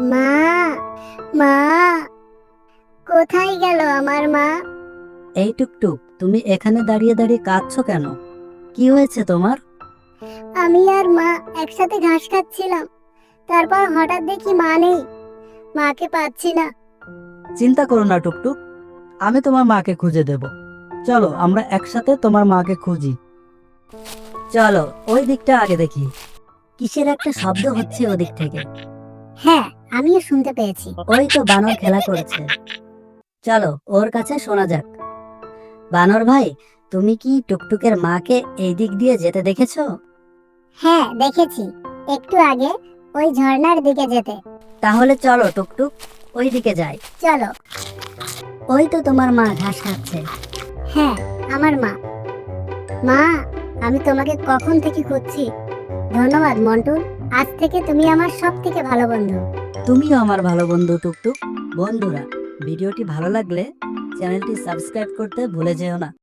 মা মা কোথায় গেল আমার মা? এই টুকটুক তুমি এখানে দাঁড়িয়ে দাঁড়িয়ে কাঁদছো কেন? কি হয়েছে তোমার? আমি আর মা একসাথে ঘাস খাচ্ছিলাম। তারপর হঠাৎ দেখি মা নেই। মাকে পাচ্ছি না। চিন্তা করো না টুকটুক আমি তোমার মাকে খুঁজে দেব। চলো আমরা একসাথে তোমার মাকে খুঁজি। চলো ওই দিকটা আগে দেখি। কিসের একটা শব্দ হচ্ছে ওদিক থেকে? হ্যাঁ আমিও শুনতে পেয়েছি। ওই তো বানর খেলা করেছে। চলো ওর কাছে শোনা যাক। বানর ভাই তুমি কি টুকটুকের মাকে এই দিক দিয়ে যেতে দেখেছ? হ্যাঁ দেখেছি। একটু আগে ওই ঝর্ণার দিকে যেতে। তাহলে চলো টুকটুক ওই দিকে যাই। চলো। ওই তো তোমার মা ঘাস খাচ্ছে। হ্যাঁ আমার মা। মা আমি তোমাকে কখন থেকে খুঁজছি? ধন্যবাদ মন্টু আজ থেকে তুমি আমার সব থেকে ভালো বন্ধু। তুমিও আমার ভালো বন্ধু, টুকটুক। বন্ধুরা, ভিডিওটি ভালো লাগলে চ্যানেলটি সাবস্ক্রাইব করতে ভুলে যেও না।